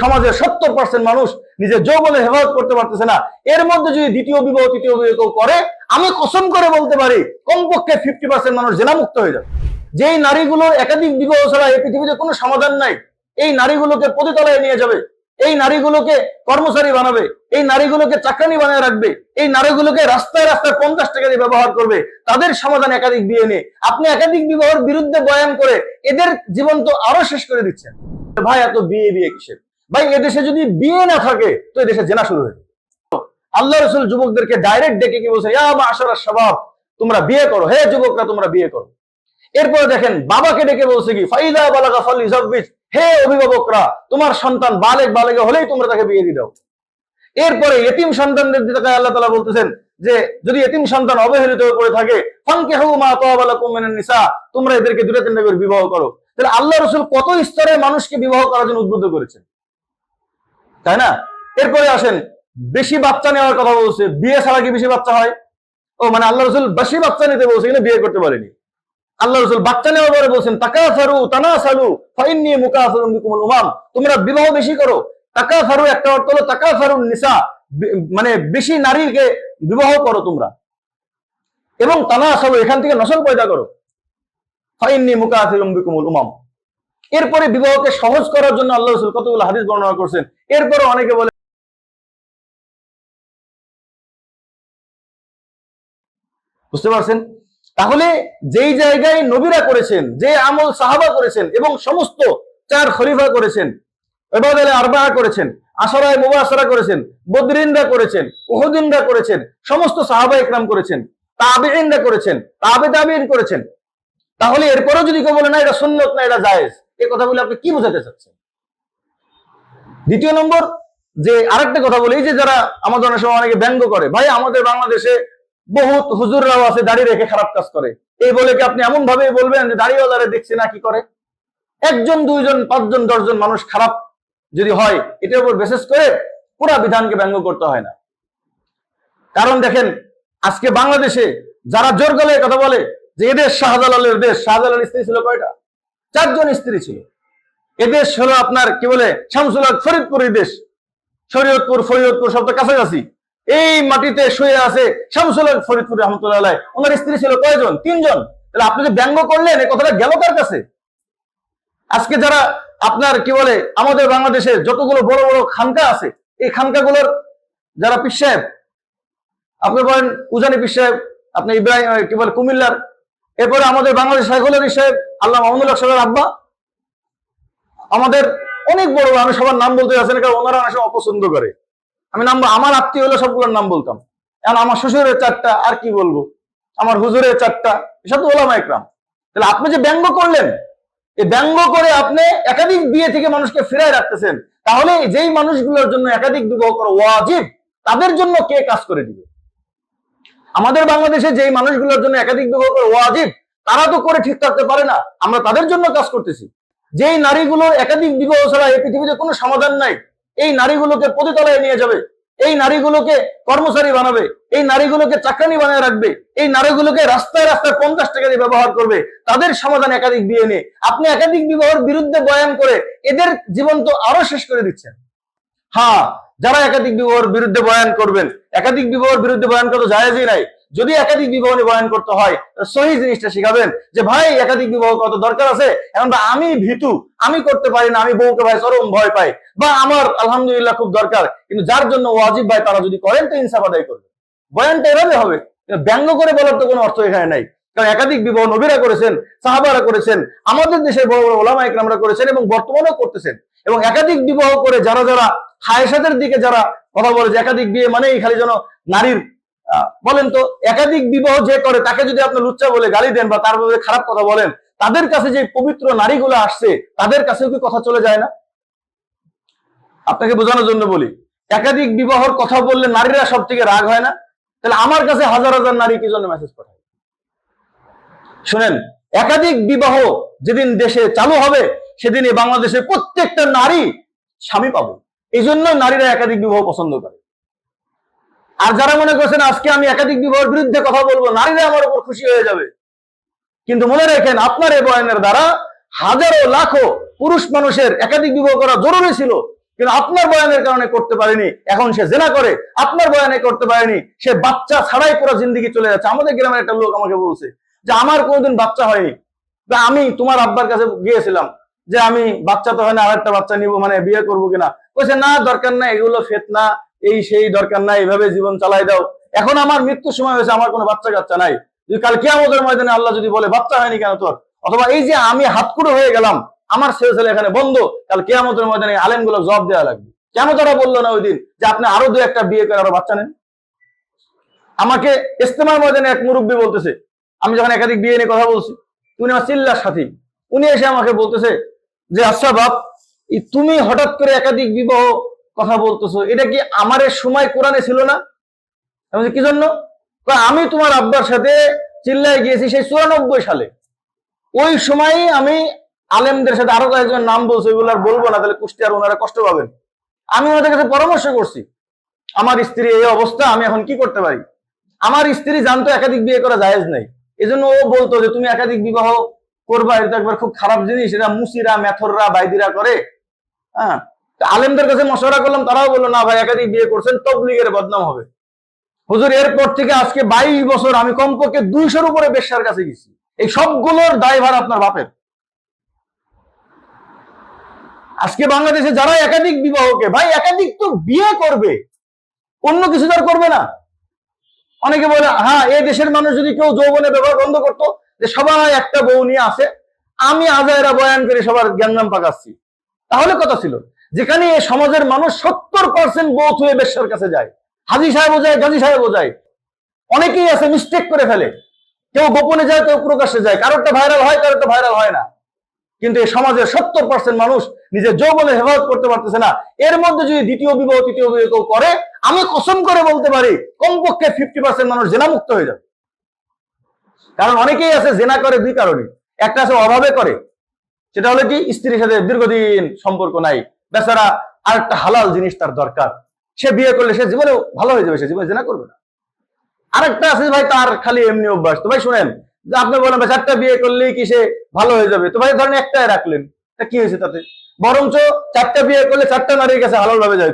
সমাজের সত্তর পার্সেন্ট মানুষ নিজের যৌবনে হেফাজত করতে পারতেছে না, এর মধ্যে যদি দ্বিতীয় বিবাহ, তৃতীয় বিবাহ কেউ করে, আমি কসম করে বলতে পারি, কমপক্ষে ফিফটি পার্সেন্ট মানুষ জেনামুক্ত হয়ে যাবে। যেই নারীগুলোর একাধিক বিবাহ ছাড়া এই পৃথিবীতে কোনো সমাধান নাই, এই নারীগুলোকে পতিতলায় নিয়ে যাবে, এই নারীগুলোকে কর্মচারী বানাবে, এই নারীগুলোকে চাকরানি বানিয়ে রাখবে, এই নারীগুলোকে রাস্তায় রাস্তায় পঞ্চাশ টাকা দিয়ে ব্যবহার করবে, তাদের সমাধান একাধিক বিয়ে নিয়ে আপনি একাধিক বিবাহের বিরুদ্ধে বয়ান করে এদের জীবন তো আরও শেষ করে দিচ্ছেন। ভাই, এত বিয়ে বিয়ে কিসের? ভাই এদেশে যদি বিয়ে না থাকে, তো এদেশে জেনা শুরু হয়ে আল্লাহ রসুল যুবকদেরকে ডাইরেক্ট ডেকে কি বলছে মাশারা শাবাব, তোমরা বিয়ে করো। হে যুবকরা, তোমরা বিয়ে করো। এরপরে দেখেন, বাবাকে ডেকে বলছে কি, ফাইদা বালাগা ফালি জব্বিজ, হে অভিভাবকরা, তোমার সন্তান বালেক বালেকে হলেই তোমরা তাকে বিয়ে দিয়ে দাও। এরপরে এতিম সন্তানদের দিকে আল্লাহ তালা বলতেছেন যে, যদি এতিম সন্তান অবহেলিত পড়ে থাকে ফানকে হু মা তোয়াবালা কুমিনান নিসা, তোমরা এদেরকে দুটো তিনটা করে বিবাহ করো। তাহলে আল্লাহ রসুল কত স্তরে মানুষকে বিবাহ করার জন্য উদ্বুদ্ধ করেছেন? তাই না? এরপরে আসেন, বেশি বাচ্চা নেওয়ার কথা বলছে, বিয়ে ছাড়া কি বেশি বাচ্চা হয়? ও মানে আল্লাহ রসুল বেশি বাচ্চা নিতে বলছে, কিন্তু বিয়ে করতে পারেনি। আল্লাহ রসুল বাচ্চা নেওয়ার পরে বলছেন টাকা সারু তানা সালু ফাইন নিয়ে মুকা উমাম। তোমরা বিবাহ বেশি করো। টাকা সারু একটা অর্থ হলো টাকা সারু নিসা মানে বেশি নারীকে বিবাহ করো তোমরা। এবং তানা সারু এখান থেকে নসল পয়দা করো। ফাইন নিয়ে মুকা উমাম। এরপরে বিবাহকে সহজ করার জন্য আল্লাহ রসুল কতগুলো হাদিস বর্ণনা করছেন। এরপরে অনেকে বলে বুঝতে পারছেন? তাহলে যেই জায়গায় নবীরা করেছেন, যে আমল সাহাবা করেছেন এবং সমস্ত চার খলিফা করেছেন এবাদ আরবা করেছেন, আশরায় মুবাসরা করেছেন, বদরিনরা করেছেন ওহদিনরা করেছেন, সমস্ত সাহাবা ইকরাম করেছেন তাবেইনরা করেছেন তাবে তাবিন করেছেন। তাহলে এরপরেও যদি কেউ বলে, না, এটা সুন্নত, না, এটা জায়েজ। এই কথা বলে আপনি কি বোঝাতে চাচ্ছেন? দ্বিতীয় নম্বর, যে আরেকটা কথা বলি যে যারা আমাদের অনেক সময় অনেকে ব্যঙ্গ করে, ভাই, আমাদের বাংলাদেশে বহুত হুজুররাও আছে, দাড়ি রেখে খারাপ কাজ করে। এই বলে কি আপনি এমন ভাবে বলবেন যে দাড়িওয়ালারে দেখছি না কি করে? একজন, দুইজন, পাঁচজন, দশজন মানুষ খারাপ যদি হয়, এটার উপর বিশেষ করে পুরা বিধানকে ব্যঙ্গ করতে হয় না। কারণ দেখেন, আজকে বাংলাদেশে যারা জোর গলায় কথা বলে, যে এদেশ শাহজালালের দেশ শাহজালাল স্ত্রী ছিল কয়টা? চারজন স্ত্রী ছিল। এদেশ হলো আপনার কি বলে শামসুল হক ফরিদপুরের দেশ। শরীয়তপুর, ফরিদপুর সব তো কাছাকাছি। এই মাটিতে শুয়ে আছে শামসুল হক ফরিদপুর রহমতুল্লাহ ওনার স্ত্রী ছিল কয়জন? তিনজন। তাহলে আপনি যে ব্যঙ্গ করলেন এই কথাটা গেল কার কাছে? আজকে যারা আপনার কি বলে, আমাদের বাংলাদেশে যতগুলো বড় বড় খানকা আছে, এই খানকাগুলোর যারা পীর সাহেব, আপনি বলেন, উজানি পীর সাহেব, আপনি ইব্রাহিম, কি বলে, কুমিল্লার এরপরে আমাদের বাংলাদেশ আলী সাহেব আল্লাহ মাহমুদুল সাহেবের আব্বা। আমাদের অনেক বড় আমি সবার নাম বলতে যাচ্ছি না, কারণ ওনারা অনেক অপছন্দ করে। আমি নাম আমার আত্মীয় হলে সবগুলোর নাম বলতাম। এখন আমার শ্বশুরের চারটা, আর কি বলব? আমার হুজুরের চারটা, এসব তো ওলামা একরাম। তাহলে আপনি যে ব্যঙ্গ করলেন, এই ব্যঙ্গ করে আপনি একাধিক বিয়ে থেকে মানুষকে ফেরায় রাখতেছেন, তাহলে যেই মানুষগুলোর জন্য একাধিক বিবাহ করা ওয়াজিব, তাদের জন্য কে কাজ করে দিবে? আমাদের বাংলাদেশে যেই মানুষগুলোর জন্য একাধিক বিবাহ করা ওয়াজিব তারা তো করে ঠিক থাকতে পারে না। আমরা তাদের জন্য কাজ করতেছি। যেই নারীগুলোর একাধিক বিবাহ ছাড়া এই পৃথিবীতে কোনো সমাধান নাই, এই নারীগুলোকে পতিতলায় নিয়ে যাবে, এই নারীগুলোকে কর্মচারী বানাবে, এই নারীগুলোকে চাকরানি বানিয়ে রাখবে, এই নারীগুলোকে রাস্তায় রাস্তায় পঞ্চাশ টাকা দিয়ে ব্যবহার করবে, তাদের সমাধান একাধিক বিয়ে নিয়ে আপনি একাধিক বিবাহের বিরুদ্ধে বয়ান করে এদের জীবন তো আরও শেষ করে দিচ্ছেন। হ্যাঁ যারা একাধিক বিবাহের বিরুদ্ধে বয়ান করবেন, একাধিক বিবাহের বিরুদ্ধে বয়ান করা জায়েজই নাই। যদি একাধিক বিবাহ নিয়ে বয়ান করতে হয় সহি জিনিসটা শিখাবেন যে, ভাই, একাধিক বিবাহ কত দরকার আছে। এখন বা আমি ভীতু, আমি করতে পারি না, আমি বউকে ভাই চরম ভয় পাই। বা আমার আলহামদুলিল্লাহ খুব দরকার, কিন্তু যার জন্য ওয়াজিব ভাই তারা যদি করেন, তো ইনসাফ আদায় করবে। বয়ানটা এভাবে হবে। ব্যঙ্গ করে বলার তো কোনো অর্থ এখানে নাই। কারণ একাধিক বিবাহ নবীরা করেছেন, সাহাবারা করেছেন, আমাদের দেশের বড় বড় ওলামা ইকরামরা করেছেন এবং বর্তমানেও করতেছেন। এবং একাধিক বিবাহ করে যারা যারা হায়েসাদের দিকে যারা কথা বলে যে একাধিক বিয়ে মানেই খালি যেন নারীর বলেন তো, একাধিক বিবাহ যে করে, তাকে যদি আপনি লুচ্চা বলে গালি দেন বা তার ব্যাপারে খারাপ কথা বলেন, তাদের কাছে যে পবিত্র নারীগুলো আসছে, তাদের কাছেও কি কথা চলে যায় না? আপনাকে বোঝানোর জন্য বলি, একাধিক বিবাহর কথা বললে নারীরা সব থেকে রাগ হয় না? তাহলে আমার কাছে হাজার হাজার নারী কি জন্য মেসেজ পাঠায়? শুনেন, একাধিক বিবাহ যেদিন দেশে চালু হবে সেদিন বাংলাদেশের প্রত্যেকটা নারী স্বামী পাবো। এই জন্য নারীরা একাধিক বিবাহ পছন্দ করে। আর যারা মনে করছেন, আজকে আমি একাধিক বিবাহের বিরুদ্ধে কথা বলব নারীরা আমার উপর খুশি হয়ে যাবে। কিন্তু মনে রাখেন, আপনার এই বয়ানের দ্বারা হাজারো, লাখো পুরুষ মানুষের একাধিক বিবাহ করা জরুরি ছিল, কিন্তু আপনার বয়ানের কারণে করতে পারেনি। এখন সে জেনা করে, আপনার বয়ানে করতে পারেনি। সে বাচ্চা ছাড়াই পুরো জিন্দগি চলে যাচ্ছে। আমাদের গ্রামের একটা লোক আমাকে বলছে যে, আমার কোনোদিন বাচ্চা হয়নি। আমি তোমার আব্বার কাছে গিয়েছিলাম। যে আমি বাচ্চা তো হয় না আর একটা বাচ্চা নিব মানে বিয়ে করব কিনা? বলছে না, দরকার নাই, এগুলো ফেতনা এই সেই দরকার নাই এইভাবে জীবন চালাই দাও। এখন আমার মৃত্যুর সময় হয়েছে, আমার কোনো বাচ্চা কাচ্চা নাই। যদি কাল কিয়ামতের ময়দানে আল্লাহ যদি বলে, বাচ্চা হয়নি কেন তোর? অথবা এই যে আমি হাতকুড়ো হয়ে গেলাম, আমার ছেলে ছেলে এখানে বন্ধ, কাল কেয়ামতের ময়দানে আলেমগুলো জবাব দেওয়া লাগবে। কেন তারা বলল না ওই দিন যে আপনি আরও দু একটা বিয়ে করে আরও বাচ্চা নেন? আমাকে ইস্তেমার ময়দানে এক মুরব্বী বলতেছে, আমি যখন একাধিক বিয়ে নিয়ে কথা বলছি, উনি আমার চিল্লার সাথী। উনি এসে আমাকে বলতেছে যে আচ্ছা বাপ তুমি হঠাৎ করে একাধিক বিবাহ কথা বলতেছো, এটা কি আমার সময় কোরআনে ছিল না? কি জন্য? আমি তোমার আব্বার সাথে চিল্লায় গিয়েছি সেই চুরানব্বই সালে। ওই সময় আমি আলেমদের সাথে আরও কয়েকজন নাম বলছে ওইগুলো আর বলব না, তাহলে কুষ্টিয়ার ওনারা কষ্ট পাবেন। আমি ওনাদের কাছে পরামর্শ করছি, আমার স্ত্রী এই অবস্থা, আমি এখন কি করতে পারি? আমার স্ত্রী জানতো একাধিক বিয়ে করা জায়েজ নাই। এজন্য ও বলতো যে, তুমি একাধিক বিবাহ করবা এটা একবার খুব খারাপ জিনিস, এটা মুসিরা, মেথররা, বাইদিরা করে। হ্যাঁ? আলেমদের কাছে মশওয়ারা করলাম, তারাও বলল, না ভাই, একাধিক বিয়ে করছেন, তবলিগের বদনাম হবে। হুজুর, এরপর থেকে আজকে বাইশ বছর আমি কমপক্ষে দুইশোর উপরে বেশ্যার কাছে গেছি। এই সবগুলোর দায়ভার আপনার বাপের। আজকে বাংলাদেশে যারা একাধিক বিবাহকে, ভাই, একাধিক তো বিয়ে করবে, অন্য কিছু তো আর করবে না। অনেকে বলে হ্যাঁ এই দেশের মানুষ যদি কেউ যৌবনে ব্যবহার বন্ধ করতো যে সবাই একটা বউ নিয়ে আসে, আমি আজায়রা বয়ান করে সবার জ্ঞাননাম পাকাচ্ছি। তাহলে কথা ছিল, যেখানে সমাজের মানুষ সত্তর পার্সেন্ট বোধ হয়ে বেশ্যার কাছে যায়। হাজি সাহেব যায়, গাজী সাহেবও যায়। অনেকেই আছে মিস্টেক করে ফেলে। কেউ গোপনে যায়, কেউ প্রকাশ্যে যায়। কারোরটা ভাইরাল হয়, কারোরটা ভাইরাল হয় না। কিন্তু এই সমাজের সত্তর পার্সেন্ট মানুষ নিজের যৌবনে হেফাজত করতে পারতেছে না। এর মধ্যে যদি দ্বিতীয় বিবাহ, তৃতীয় বিবাহ কেউ করে, আমি কসম করে বলতে পারি, কমপক্ষে ফিফটি পার্সেন্ট মানুষ জেনামুক্ত হয়ে যাবে। কারণ অনেকেই আছে জেনা করে দুই কারণে। একটা আছে অভাবে করে, সেটা হলো কি, স্ত্রীর সাথে দীর্ঘদিন সম্পর্ক নাই। বেচারা আর একটা হালাল জিনিস তার দরকার। সে বিয়ে করলে সে জীবনে ভালো হয়ে যাবে, সে জীবনে জেনা করবে না। আরেকটা আছে ভাই তার খালি এমনি অভ্যাস। তো ভাই শুনেন, যে আপনি বলেন, ভাই, চারটা বিয়ে করলেই কি সে ভালো হয়ে যাবে? তো ভাই ধরেন একটাই রাখলেন। তা কি হয়েছে তাতে? বরঞ্চ চারটা বিয়ে করলে চারটা নারীর কাছে হালাল ভাবে যায়।